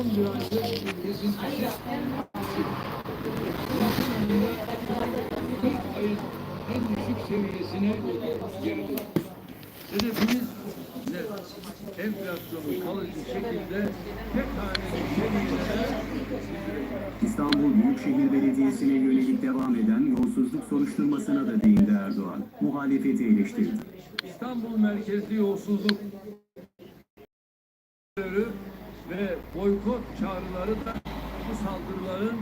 en düşük seviyesine İstanbul Büyükşehir Belediyesi'ne yönelik devam eden yolsuzluk soruşturmasına da değindi Erdoğan. Muhalefeti eleştirdi. İstanbul merkezli yolsuzluk ve boykot çağrıları da bu saldırıların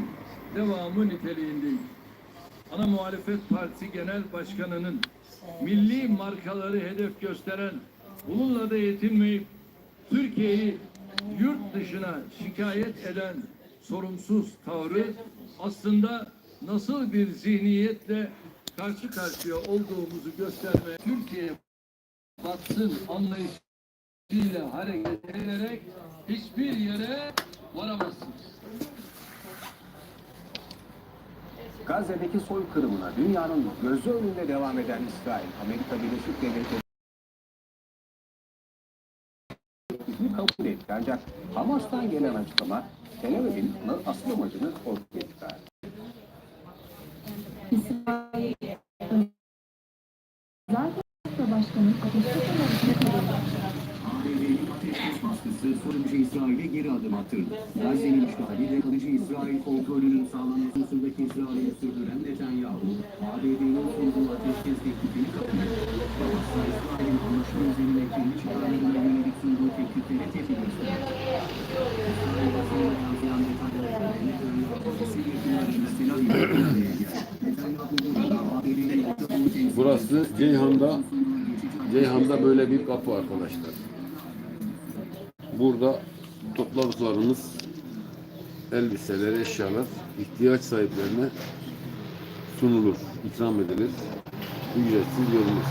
devamı niteliğindeyiz. Ana Muhalefet Partisi Genel Başkanı'nın milli markaları hedef gösteren, bununla da yetinmeyip Türkiye'yi yurt dışına şikayet eden sorumsuz tavrı aslında nasıl bir zihniyetle karşı karşıya olduğumuzu gösterme Türkiye batsın anlayışıyla hareket ederek hiçbir yere varamazsınız. Gazze'deki soykırımına dünyanın gözü önünde devam eden İsrail, Amerika Birleşik Devletleri kabul etti. Ancak Hamas'tan gelen açıklama Tel Aviv'in asıl amacını ortaya çıkardı. İsrail Zaten Başkanı ateşkes önerisine katıldı. ABD'nin ateşkes sorumcu İsrail'e geri adım attırdı. Gazze'nin işgali ve kalıcı İsrail kontrolünün sağlanmasındaki ısrarını sürdüren Netanyahu, ABD'nin sunduğu ateşkes teklifini etti. Hamas'la İsrail'in anlaşma üzerine kendi çıkarlarına yönelik sunduğu teklifleri tepki gösterdi. İsrail basınına yansıyan Netanyahu, Netanyahu, Sivri yakınlarıyla Tel Aviv'e bir araya geldi. Netanyahu burada ABD'nin Burası Ceyhan'da Ceyhan'da böyle bir kapı arkadaşlar. Burada topladıklarımız elbiseler, eşyalar ihtiyaç sahiplerine sunulur, ikram edilir. Ücretsiz verilir.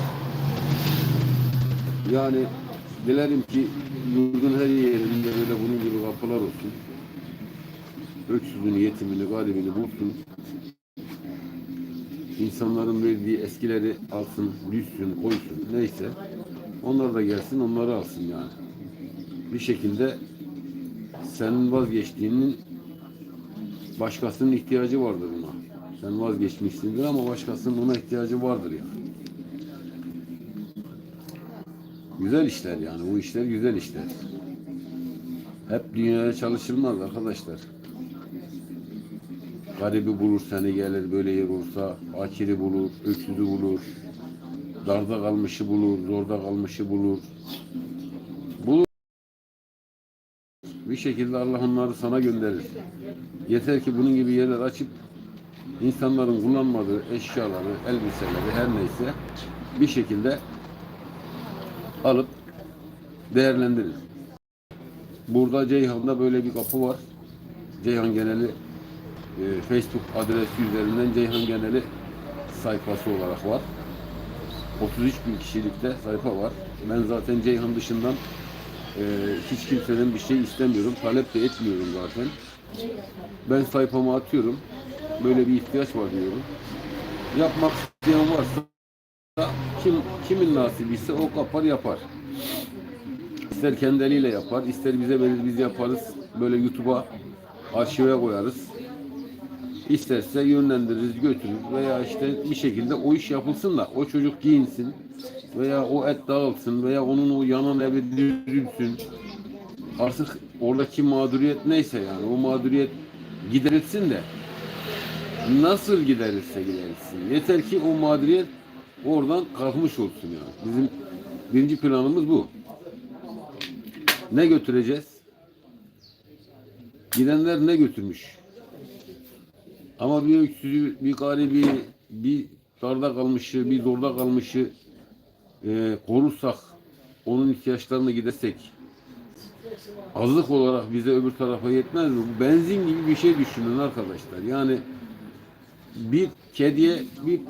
Yani dilerim ki yurdun her yerinde böyle bunun gibi kapılar olsun. Öksüzünü, yetimini, garibini bulsun. İnsanların verdiği eskileri alsın, düşsün, koysun neyse. Onlar da gelsin onları alsın yani. Bir şekilde senin vazgeçtiğinin başkasının ihtiyacı vardır buna. Sen vazgeçmişsindir ama başkasının ona ihtiyacı vardır yani. Güzel işler yani. Bu işler güzel işler. Hep dünyaya çalışılmaz arkadaşlar. Garibi bulur seni gelir böyle yer olursa, akiri bulur, öksüzü bulur, darda kalmışı bulur, zorda kalmışı. Bulur. Bir şekilde Allah onları sana gönderir. Yeter ki bunun gibi yerler açıp insanların kullanmadığı eşyaları, elbiseleri her neyse bir şekilde alıp değerlendirir. Burada Ceyhan'da böyle bir kapı var. Ceyhan geneli e, Facebook adresi üzerinden Ceyhan Geneli sayfası olarak var. 33 bin kişilikte sayfa var. Ben zaten Ceyhan dışından e, hiç kimseden bir şey istemiyorum. Talep de etmiyorum zaten. Ben sayfama atıyorum. Böyle bir ihtiyaç var diyorum. Yapmak isteyen varsa kim kimin nasibiyse o kapar yapar. İster kendi yapar, ister bize verir biz yaparız. Böyle YouTube'a arşive koyarız. İsterse yönlendiririz, götürürüz veya işte bir şekilde o iş yapılsın da o çocuk giyinsin veya o et dağılsın veya onun o yanan evi düzülsün. Artık oradaki mağduriyet neyse yani o mağduriyet giderilsin de nasıl giderilse giderilsin. Yeter ki o mağduriyet oradan kalkmış olsun yani. Bizim birinci planımız bu. Ne götüreceğiz? Gidenler ne götürmüş? Ama bir öksüzü, bir garibi, bir darda kalmışı, bir zorda kalmışı e, korursak, onun ihtiyaçlarını gidersek, azlık olarak bize öbür tarafa yetmez mi? Bu benzin gibi bir şey düşünün arkadaşlar. Yani bir kediye bir,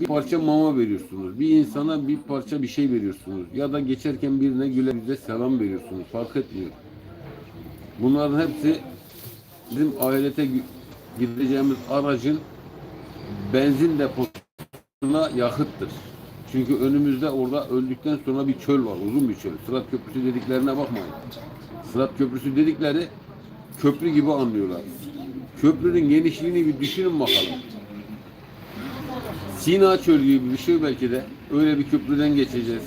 bir parça mama veriyorsunuz. Bir insana bir parça bir şey veriyorsunuz. Ya da geçerken birine güle yüzle selam veriyorsunuz. Fark etmiyor. Bunların hepsi bizim ahirete gideceğimiz aracın benzin deposuna yakıttır. Çünkü önümüzde orada öldükten sonra bir çöl var, uzun bir çöl. Sırat Köprüsü dediklerine bakmayın. Sırat Köprüsü dedikleri köprü gibi anlıyorlar. Köprünün genişliğini bir düşünün bakalım. Sina çölü gibi bir şey belki de. Öyle bir köprüden geçeceğiz.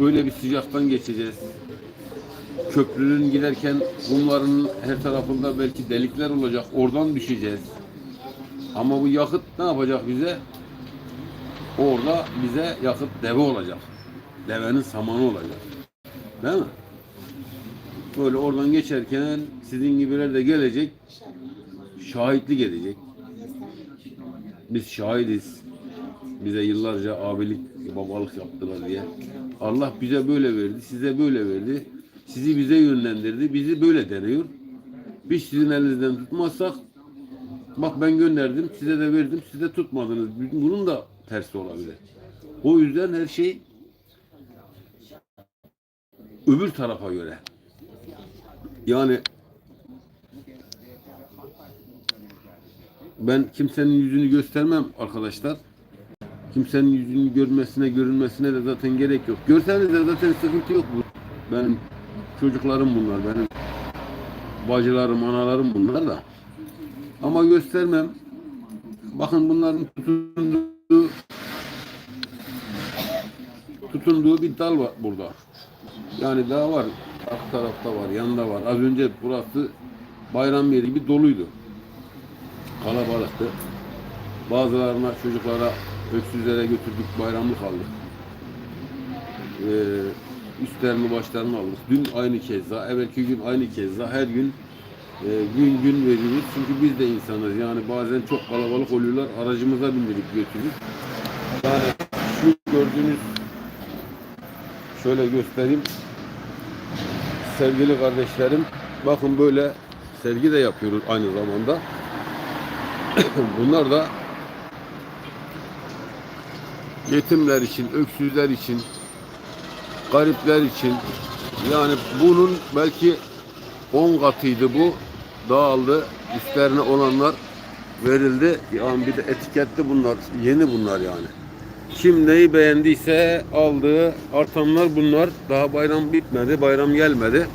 Öyle bir sıcaktan geçeceğiz. Köprünün giderken kumların her tarafında belki delikler olacak. Oradan düşeceğiz. Ama bu yakıt ne yapacak bize? Orada bize yakıt deve olacak. Devenin samanı olacak. Değil mi? Böyle oradan geçerken sizin gibiler de gelecek. Şahitlik edecek. Biz şahidiz. Bize yıllarca abilik, babalık yaptılar diye. Allah bize böyle verdi, size böyle verdi. Sizi bize yönlendirdi, bizi böyle deniyor. Biz sizin elinizden tutmazsak, bak ben gönderdim, size de verdim, siz de tutmadınız. Bunun da tersi olabilir. O yüzden her şey öbür tarafa göre. Yani ben kimsenin yüzünü göstermem arkadaşlar. Kimsenin yüzünü görmesine, görünmesine de zaten gerek yok. Görseniz de zaten sıkıntı yok bu. Benim çocuklarım bunlar, benim bacılarım, analarım bunlar da. Ama göstermem. Bakın bunların tutunduğu tutunduğu bir dal var burada. Yani daha var. Arka tarafta var, yanında var. Az önce burası bayram yeri gibi doluydu. Kalabalıktı. Bazılarına çocuklara öksüzlere götürdük, bayramlık aldık. Ee, üstlerini başlarını aldık. Dün aynı keza, evvelki gün aynı keza, her gün e, gün gün veriyoruz. Çünkü biz de insanız. Yani bazen çok kalabalık oluyorlar. Aracımıza bindirip götürürüz. Yani şu gördüğünüz şöyle göstereyim. Sevgili kardeşlerim, bakın böyle sergi de yapıyoruz aynı zamanda. Bunlar da yetimler için, öksüzler için, garipler için yani bunun belki 10 katıydı bu. Dağıldı. Üstlerine olanlar verildi. Yani bir de etiketli bunlar. Yeni bunlar yani. Kim neyi beğendiyse aldığı artanlar bunlar. Daha bayram bitmedi. Bayram gelmedi.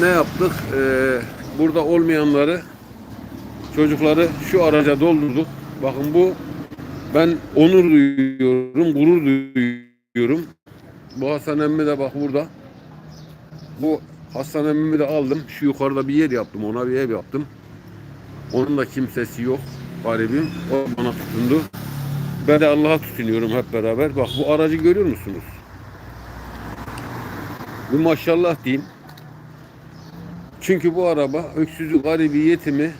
Ne yaptık? Ee, burada olmayanları çocukları şu araca doldurduk. Bakın bu ben onur duyuyorum, gurur duyuyorum. Bu Hasan emmi de bak burada. Bu Hasan emmimi de aldım. Şu yukarıda bir yer yaptım. Ona bir ev yaptım. Onun da kimsesi yok. Garibim. O bana tutundu. Ben de Allah'a tutunuyorum hep beraber. Bak bu aracı görüyor musunuz? Bu maşallah diyeyim. Çünkü bu araba öksüzü, garibi, yetimi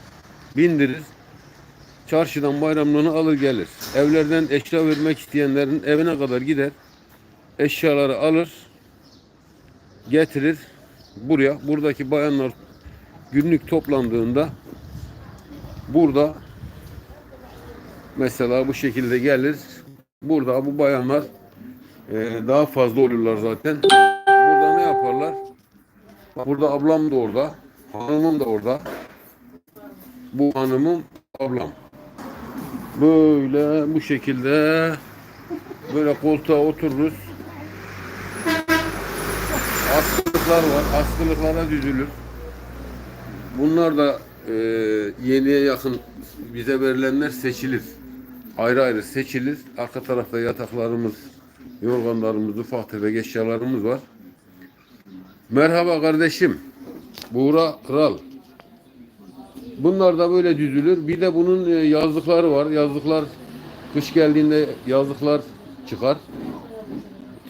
bindirir. Çarşıdan bayramlığını alır gelir. Evlerden eşya vermek isteyenlerin evine kadar gider. Eşyaları alır. Getirir. Buraya. Buradaki bayanlar günlük toplandığında burada mesela bu şekilde gelir. Burada bu bayanlar e, daha fazla oluyorlar zaten. Burada ne yaparlar? Burada ablam da orada. Hanımım da orada. Bu hanımım ablam. Böyle bu şekilde böyle koltuğa otururuz. Askılıklar var. Askılıklara düzülür. Bunlar da e, yeniye yakın bize verilenler seçilir. Ayrı ayrı seçilir. Arka tarafta yataklarımız, yorganlarımız, ufak tefek eşyalarımız var. Merhaba kardeşim. Buğra Kral. Bunlar da böyle düzülür. Bir de bunun e, yazlıkları var. Yazlıklar kış geldiğinde yazlıklar çıkar.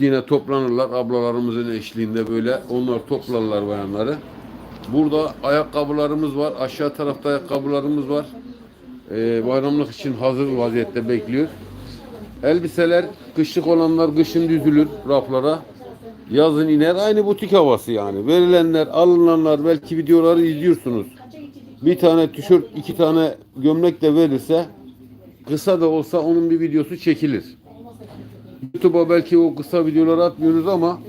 Yine toplanırlar ablalarımızın eşliğinde böyle. Onlar toplarlar bayanları. Burada ayakkabılarımız var. Aşağı tarafta ayakkabılarımız var. Ee, bayramlık için hazır vaziyette bekliyor. Elbiseler kışlık olanlar kışın düzülür raflara. Yazın iner. Aynı butik havası yani. Verilenler, alınanlar belki videoları izliyorsunuz. Bir tane tişört, iki tane gömlek de verirse kısa da olsa onun bir videosu çekilir. YouTube'a belki o kısa videoları atmıyoruz ama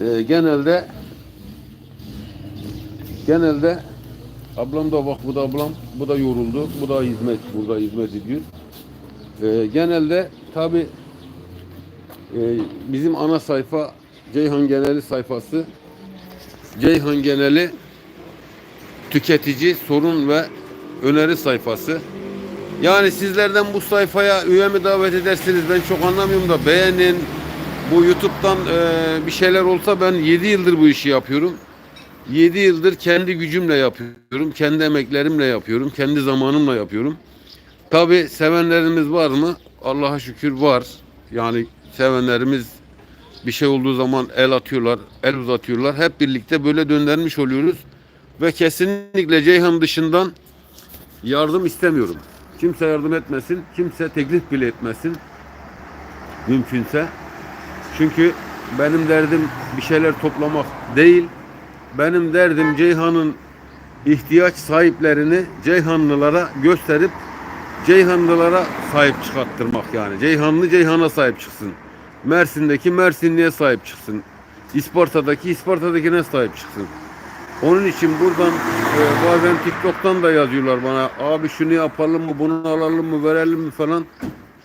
e, genelde genelde ablam da bak bu da ablam bu da yoruldu bu da hizmet burada hizmet ediyor. E, genelde tabi bizim ana sayfa Ceyhan Geneli sayfası Ceyhan Geneli tüketici sorun ve öneri sayfası. Yani sizlerden bu sayfaya üye mi davet edersiniz ben çok anlamıyorum da beğenin. Bu YouTube'dan e, bir şeyler olsa ben 7 yıldır bu işi yapıyorum. 7 yıldır kendi gücümle yapıyorum. Kendi emeklerimle yapıyorum. Kendi zamanımla yapıyorum. Tabi sevenlerimiz var mı? Allah'a şükür var. Yani sevenlerimiz bir şey olduğu zaman el atıyorlar, el uzatıyorlar. Hep birlikte böyle döndürmüş oluyoruz. Ve kesinlikle Ceyhan dışından yardım istemiyorum. Kimse yardım etmesin, kimse teklif bile etmesin. Mümkünse. Çünkü benim derdim bir şeyler toplamak değil. Benim derdim Ceyhan'ın ihtiyaç sahiplerini Ceyhanlılara gösterip Ceyhanlılara sahip çıkarttırmak yani. Ceyhanlı Ceyhan'a sahip çıksın. Mersin'deki Mersinli'ye sahip çıksın. İsparta'daki İsparta'dakine sahip çıksın. Onun için buradan e, bazen TikTok'tan da yazıyorlar bana abi şunu yapalım mı bunu alalım mı verelim mi falan.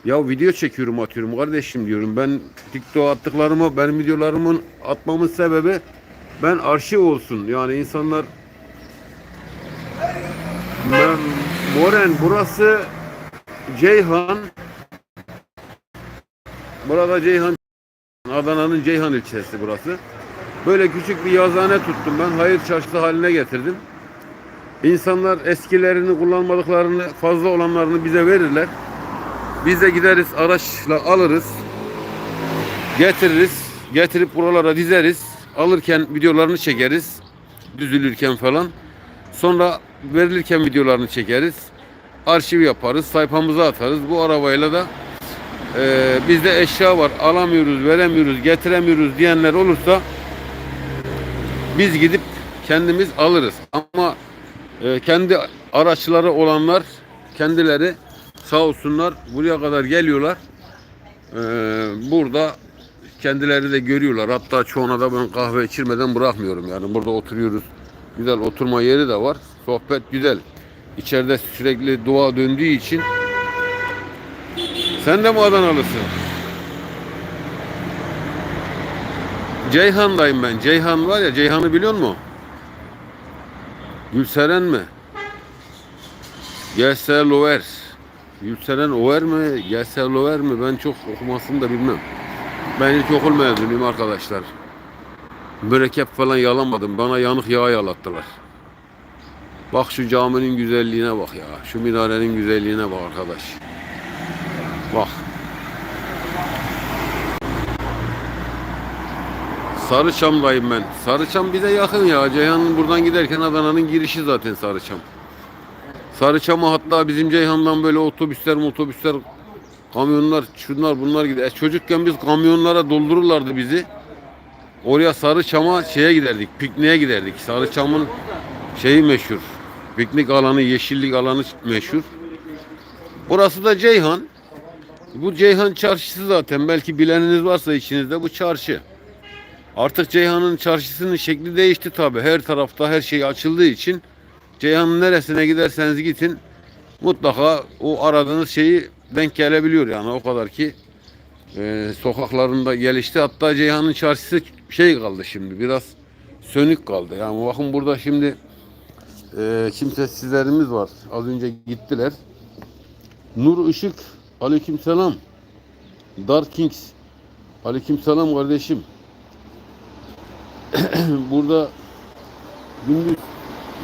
Ya video çekiyorum atıyorum kardeşim diyorum. Ben TikTok attıklarımı benim videolarımın atmamın sebebi ben arşiv olsun. Yani insanlar ben, Moren burası Ceyhan Burada Ceyhan Adana'nın Ceyhan ilçesi burası. Böyle küçük bir yazıhane tuttum ben. Hayır çarşısı haline getirdim. İnsanlar eskilerini kullanmadıklarını fazla olanlarını bize verirler. Biz de gideriz araçla alırız. Getiririz. Getirip buralara dizeriz. Alırken videolarını çekeriz. Düzülürken falan. Sonra verilirken videolarını çekeriz. Arşiv yaparız. Sayfamıza atarız. Bu arabayla da e, bizde eşya var. Alamıyoruz, veremiyoruz, getiremiyoruz diyenler olursa biz gidip kendimiz alırız. Ama e, kendi araçları olanlar kendileri sağ olsunlar buraya kadar geliyorlar. E, burada kendileri de görüyorlar. Hatta çoğuna da ben kahve içirmeden bırakmıyorum. Yani burada oturuyoruz. Güzel oturma yeri de var. Sohbet güzel. İçeride sürekli dua döndüğü için sen de mi Adanalısın? Ceyhan'dayım ben. Ceyhan var ya, Ceyhan'ı biliyor musun? Gülseren mi? Gelse Lover. Gülseren Over mi? Gelse Lover mi? Ben çok okumasını da bilmem. Ben ilkokul mezunuyum arkadaşlar. Mürekkep falan yalamadım. Bana yanık yağ yalattılar. Bak şu caminin güzelliğine bak ya. Şu minarenin güzelliğine bak arkadaş. Bak. Sarıçam'dayım ben. Sarıçam bize yakın ya. Ceyhan'ın buradan giderken Adana'nın girişi zaten Sarıçam. Sarıçam'a hatta bizim Ceyhan'dan böyle otobüsler otobüsler kamyonlar şunlar bunlar gider. E, çocukken biz kamyonlara doldururlardı bizi. Oraya Sarıçam'a şeye giderdik. Pikniğe giderdik. Sarıçam'ın şeyi meşhur. Piknik alanı, yeşillik alanı meşhur. Burası da Ceyhan. Bu Ceyhan çarşısı zaten. Belki bileniniz varsa içinizde bu çarşı. Artık Ceyhan'ın çarşısının şekli değişti tabi. Her tarafta her şey açıldığı için Ceyhan'ın neresine giderseniz gidin mutlaka o aradığınız şeyi denk gelebiliyor yani o kadar ki e, sokaklarında gelişti. Hatta Ceyhan'ın çarşısı şey kaldı şimdi biraz sönük kaldı. Yani bakın burada şimdi e, kimsesizlerimiz var. Az önce gittiler. Nur Işık aleykümselam. Dark Kings aleykümselam kardeşim. Burada gündüz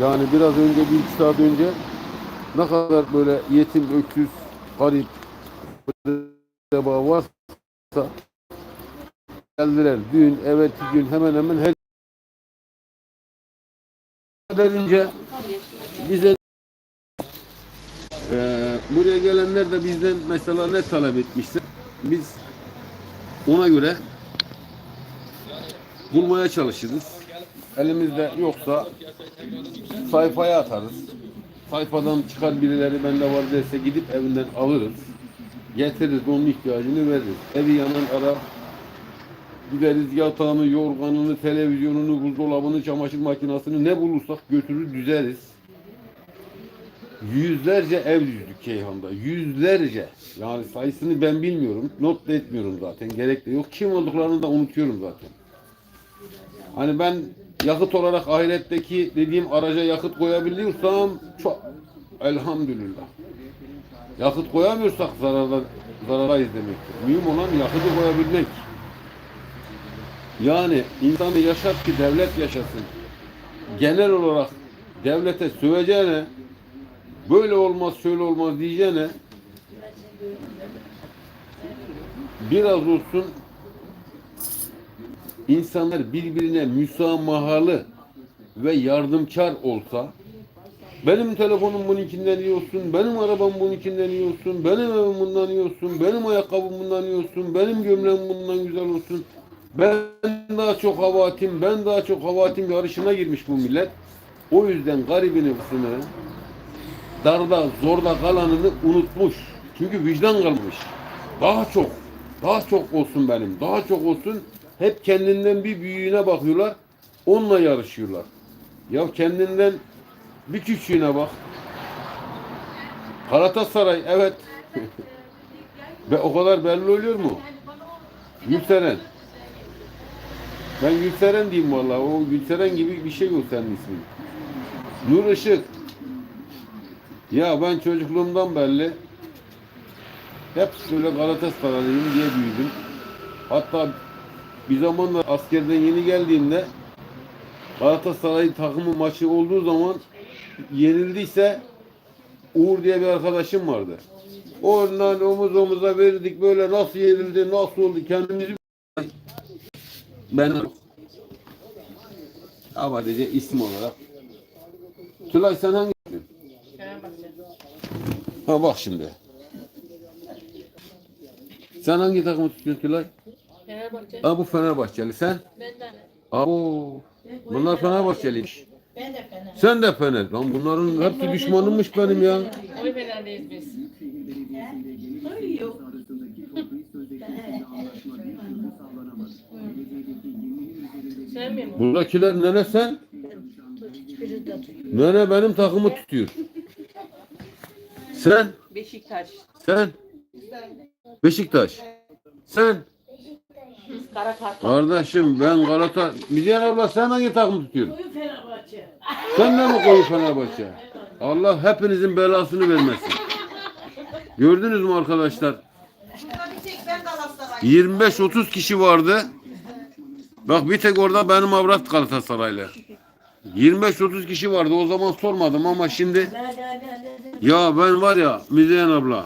yani biraz önce bir iki saat önce ne kadar böyle yetim, öksüz, garip varsa geldiler. Dün, evet gün hemen hemen her erince bize Ee, buraya gelenler de bizden mesela ne talep etmişse biz ona göre bulmaya çalışırız. Elimizde yoksa sayfaya atarız. Sayfadan çıkar birileri bende var derse gidip evinden alırız. Getiririz onun ihtiyacını veririz. Evi yanan ara gideriz yatağını, yorganını, televizyonunu, buzdolabını, çamaşır makinesini ne bulursak götürür düzeriz. Yüzlerce ev düzdük Ceyhan'da. Yüzlerce. Yani sayısını ben bilmiyorum. Not da etmiyorum zaten. Gerek de yok. Kim olduklarını da unutuyorum zaten. Hani ben yakıt olarak ahiretteki dediğim araca yakıt koyabiliyorsam çok elhamdülillah. Yakıt koyamıyorsak zararda, zarardayız demektir. Mühim olan yakıtı koyabilmek. Yani insanı yaşat ki devlet yaşasın. Genel olarak devlete söveceğine böyle olmaz şöyle olmaz diyeceğine biraz olsun insanlar birbirine müsamahalı ve yardımkar olsa benim telefonum bununkinden iyi olsun, benim arabam bununkinden iyi olsun, benim evim bundan iyi olsun, benim ayakkabım bundan iyi olsun, benim gömleğim bundan güzel olsun. Ben daha çok havatim, ben daha çok havatim yarışına girmiş bu millet. O yüzden garibini kısmını, darda, zorda kalanını unutmuş. Çünkü vicdan kalmış. Daha çok, daha çok olsun benim, daha çok olsun. Hep kendinden bir büyüğüne bakıyorlar, onunla yarışıyorlar. Ya kendinden bir küçüğüne bak. Galatasaray evet. Ve o kadar belli oluyor mu? Gülseren. Ben Gülseren diyeyim vallahi. O Gülseren gibi bir şey yok senin ismin. Nur Işık. Ya ben çocukluğumdan belli hep böyle Galatasaraylıyım diye büyüdüm. Hatta bir zamanlar askerden yeni geldiğimde Galatasaray takımı maçı olduğu zaman yenildiyse Uğur diye bir arkadaşım vardı. Ondan omuz omuza verdik böyle nasıl yenildi, nasıl oldu kendimizi ben ama dedi isim olarak. Tülay sen hangi? Ha bak şimdi. Sen hangi takımı tutuyorsun Tülay? Fenerbahçe. Ha bu Fenerbahçeli sen? Benden. Abo. Bunlar Fenerbahçeliymiş. Ben de Fener. Sen de Fener. Lan bunların hepsi düşmanımmış benim ya. Oy Fener'deyiz biz. arasındaki toplu sözleşmesinde anlaşma bir türlü sağlanamadı. Gelecekteki 20 üzerinde Sevmiyor musun? Buradakiler nene sen? Nene benim takımı tutuyor. Sen? Beşiktaş. Sen? Beşiktaş. Sen? Kara Kartal. Kardeşim ben Galata... Müziyen abla sen hangi takımı tutuyorsun? Oy Fenerbahçe. Sen de mi koyu Fenerbahçe? Allah hepinizin belasını vermesin. Gördünüz mü arkadaşlar? 25-30 kişi vardı. Bak bir tek orada benim avrat Galatasaraylı. 25-30 kişi vardı. O zaman sormadım ama şimdi ya ben var ya Müzeyyen abla.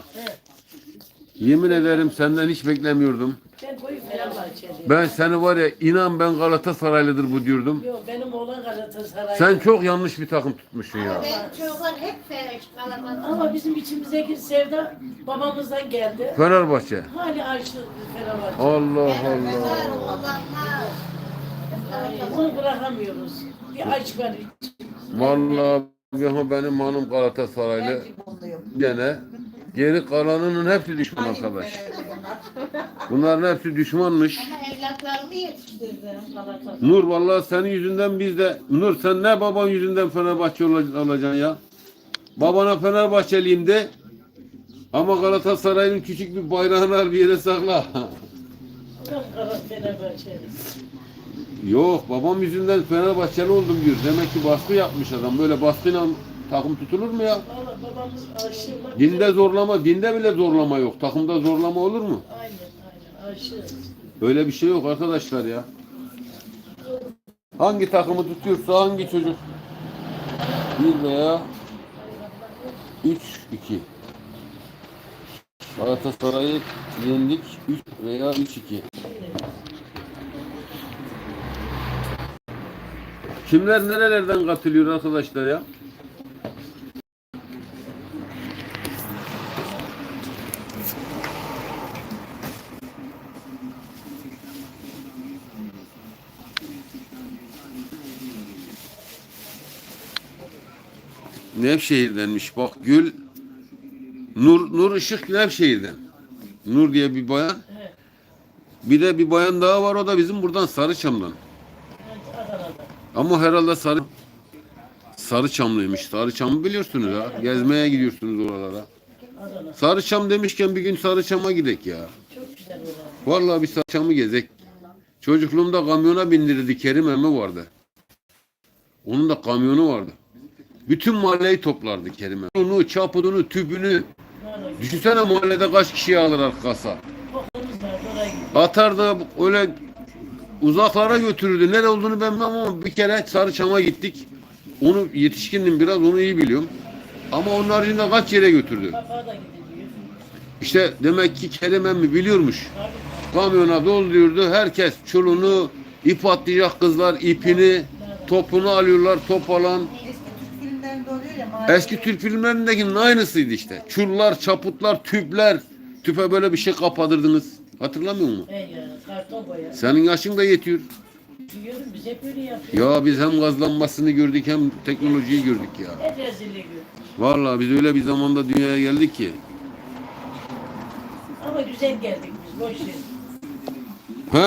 Yemin ederim senden hiç beklemiyordum. Ben koyu Fenerbahçeliyim. Ben seni var ya inan ben Galatasaraylıdır bu diyordum. Yok benim oğlan Galatasaray. Sen çok yanlış bir takım tutmuşsun ya. Benim çocuklar hep Fenerbahçe kalabalık. Ama bizim içimizdeki sevda babamızdan geldi. Fenerbahçe. Hala aşık Fenerbahçe. Allah Allah. oğlanlar. Bunu bırakamıyoruz. Bir aşk var. Vallahi ya benim hanım Galatasaraylı gene. Geri kalanının hepsi düşman arkadaş. Bunların hepsi düşmanmış. Evlatlarımı yetiştirdim. Nur vallahi senin yüzünden biz de Nur sen ne baban yüzünden Fenerbahçe ola- olacaksın ya? Babana Fenerbahçeliyim de ama Galatasaray'ın küçük bir bayrağını al bir yere sakla. Yok babam yüzünden Fenerbahçeli oldum diyor. Demek ki baskı yapmış adam. Böyle baskıyla takım tutulur mu ya? Dinde zorlama, dinde bile zorlama yok. Takımda zorlama olur mu? Aynen aynen aşık. Öyle bir şey yok arkadaşlar ya. Hangi takımı tutuyorsa hangi çocuk? Bir veya üç, iki. Galatasaray'ı yendik. Üç veya üç, iki. Kimler nerelerden katılıyor arkadaşlar ya? Nevşehir'denmiş. Bak Gül Nur Nur Işık Nevşehir'den. Nur diye bir bayan. Bir de bir bayan daha var o da bizim buradan Sarıçam'dan. Adana'da. Ama herhalde Sarı Sarıçamlıymış. Sarıçam'ı biliyorsunuz ha. Gezmeye gidiyorsunuz oralara. Adana. Sarıçam demişken bir gün Sarıçam'a gidek ya. Çok güzel orası. Vallahi bir Sarıçam'ı gezek. Çocukluğumda kamyona bindirirdi Kerim emmi vardı. Onun da kamyonu vardı. Bütün mahalleyi toplardı Kerim emmi. Onu, çapudunu, tüpünü. Düşünsene mahallede kaç kişi alır gittik. Atardı öyle uzaklara götürürdü. Nere olduğunu ben bilmem ama bir kere Sarıçam'a gittik. Onu yetişkindim biraz onu iyi biliyorum. Ama onun haricinde kaç yere götürdü. İşte demek ki Kerim emmi biliyormuş. Kamyona dolduruyordu. Herkes çulunu, ip atlayacak kızlar ipini, topunu alıyorlar. Top alan. Eski Türk filmlerindekinin aynısıydı işte. Çullar, çaputlar, tüpler. Tüpe böyle bir şey kapatırdınız. Hatırlamıyor musun? He ya karton boya. Senin yaşın da yetiyor. Biliyorum biz hep öyle yapıyoruz. Ya biz hem gazlanmasını gördük hem teknolojiyi gördük ya. Hep rezillik gördük. Vallahi biz öyle bir zamanda dünyaya geldik ki. Ama güzel geldik biz boş ver. He